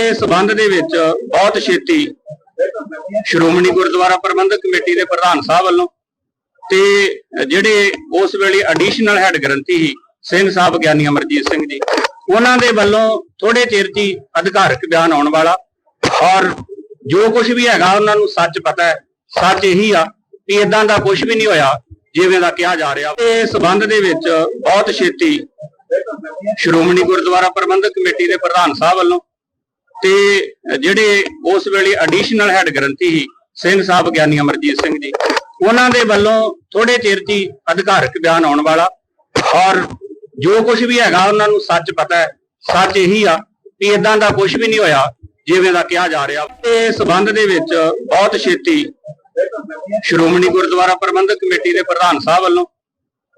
ਇਸ ਸਬੰਧ ਦੇ ਵਿੱਚ ਬਹੁਤ ਛੇਤੀ ਸ਼੍ਰੋਮਣੀ ਗੁਰਦੁਆਰਾ ਪ੍ਰਬੰਧਕ ਕਮੇਟੀ ਦੇ ਪ੍ਰਧਾਨ ਸਾਹਿਬ ਵੱਲੋਂ ਤੇ ਜਿਹੜੇ ਉਸ ਵੇਲੇ ਐਡੀਸ਼ਨਲ ਹੈੱਡ ਗ੍ਰੰਥੀ ਸੀ, ਸਿੰਘ ਸਾਹਿਬ ਗਿਆਨੀ ਅਮਰਜੀਤ ਸਿੰਘ ਜੀ, ਉਹਨਾਂ ਦੇ ਵੱਲੋਂ ਥੋੜੇ ਚਿਰ 'ਚ ਅਧਿਕਾਰਕ ਬਿਆਨ ਆਉਣ ਵਾਲਾ ਔਰ ਜੋ ਕੁਝ ਵੀ ਹੈਗਾ ਉਹਨਾਂ ਨੂੰ ਸੱਚ ਪਤਾ ਹੈ, ਸੱਚ ਇਹੀ ਆ ਕਿ ਇਦਾਂ ਦਾ ਕੁਝ ਵੀ ਨਹੀਂ ਹੋਇਆ, ਜਿਵੇਂ ਦਾ ਕਿਹਾ ਜਾ ਰਿਹਾ। ਇਹ ਸਬੰਧ ਦੇ ਵਿੱਚ ਬਹੁਤ ਛੇਤੀ ਸ਼੍ਰੋਮਣੀ ਗੁਰਦੁਆਰਾ ਪ੍ਰਬੰਧਕ ਕਮੇਟੀ ਦੇ ਪ੍ਰਧਾਨ ਸਾਹਿਬ ਵੱਲੋਂ ਤੇ ਜਿਹੜੇ ਉਸ ਵੇਲੇ ਐਡੀਸ਼ਨਲ ਹੈੱਡ ਗ੍ਰੰਥੀ ਸੀ, ਸਿੰਘ ਸਾਹਿਬ ਗਿਆਨੀ ਅਮਰਜੀਤ ਸਿੰਘ ਜੀ, ਉਹਨਾਂ ਦੇ ਵੱਲੋਂ ਥੋੜੇ ਚਿਰ 'ਚ ਅਧਿਕਾਰਕ ਬਿਆਨ ਆਉਣ ਵਾਲਾ ਔਰ ਜੋ ਕੁਝ ਵੀ ਹੈਗਾ ਉਹਨਾਂ ਨੂੰ ਸੱਚ ਪਤਾ ਹੈ, ਸੱਚ ਇਹੀ ਆ ਕਿ ਇਦਾਂ ਦਾ ਕੁਝ ਵੀ ਨਹੀਂ ਹੋਇਆ, ਜਿਵੇਂ ਦਾ ਕਿਹਾ ਜਾ ਰਿਹਾ। ਇਸ ਸਬੰਧ ਦੇ ਵਿੱਚ ਬਹੁਤ ਛੇਤੀ ਸ਼੍ਰੋਮਣੀ ਗੁਰਦੁਆਰਾ ਪ੍ਰਬੰਧਕ ਕਮੇਟੀ ਦੇ ਪ੍ਰਧਾਨ ਸਾਹਿਬ ਵੱਲੋਂ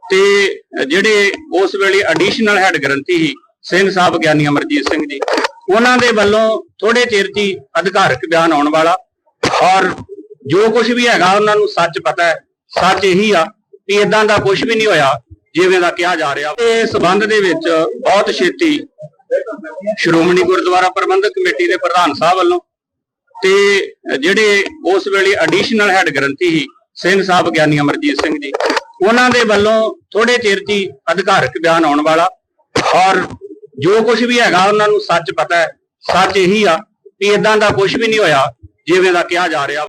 ਤੇ ਜਿਹੜੇ ਉਸ ਵੇਲੇ ਐਡੀਸ਼ਨਲ ਹੈੱਡ ਗ੍ਰੰਥੀ ਸੀ, ਸਿੰਘ ਸਾਹਿਬ ਗਿਆਨੀ ਅਮਰਜੀਤ ਸਿੰਘ ਜੀ ਉਹਨਾਂ ਦੇ ਵੱਲੋਂ ਥੋੜੇ ਚਿਰ 'ਚ ਹੀ ਅਧਿਕਾਰਕ ਬਿਆਨ ਆਉਣ ਵਾਲਾ ਔਰ ਜੋ ਕੁਝ ਵੀ ਹੈਗਾ ਉਹਨਾਂ ਨੂੰ ਸੱਚ ਪਤਾ ਹੈ, ਸੱਚ ਇਹੀ ਆ ਕਿ ਇਦਾਂ ਦਾ ਕੁਝ ਵੀ ਨਹੀਂ ਹੋਇਆ, ਜਿਵੇਂ ਦਾ ਕਿਹਾ ਜਾ ਰਿਹਾ। ਇਸ ਸਬੰਧ ਦੇ ਵਿੱਚ ਬਹੁਤ ਛੇਤੀ ਸ਼੍ਰੋਮਣੀ ਗੁਰਦੁਆਰਾ ਪ੍ਰਬੰਧਕ ਕਮੇਟੀ ਦੇ ਪ੍ਰਧਾਨ ਸਾਹਿਬ ਵੱਲੋਂ ਤੇ ਜਿਹੜੇ ਉਸ ਵੇਲੇ ਐਡੀਸ਼ਨਲ ਹੈੱਡ ਗ੍ਰੰਥੀ ਸੀ, ਸਿੰਘ ਸਾਹਿਬ ਗਿਆਨੀ ਅਮਰਜੀਤ ਸਿੰਘ ਜੀ, ਉਹਨਾਂ ਦੇ ਵੱਲੋਂ ਥੋੜੇ ਚਿਰ 'ਚ ਹੀ ਅਧਿਕਾਰਕ ਬਿਆਨ ਆਉਣ ਵਾਲਾ ਔਰ ਜੋ ਕੁਝ ਵੀ ਹੈਗਾ ਉਹਨਾਂ ਨੂੰ ਸੱਚ ਪਤਾ ਹੈ। ਸੱਚ ਇਹੀ ਆ ਕਿ ਇਦਾਂ ਦਾ ਕੁਝ ਵੀ ਨਹੀਂ ਹੋਇਆ, ਜਿਵੇਂ ਦਾ ਕਿਹਾ ਜਾ ਰਿਹਾ।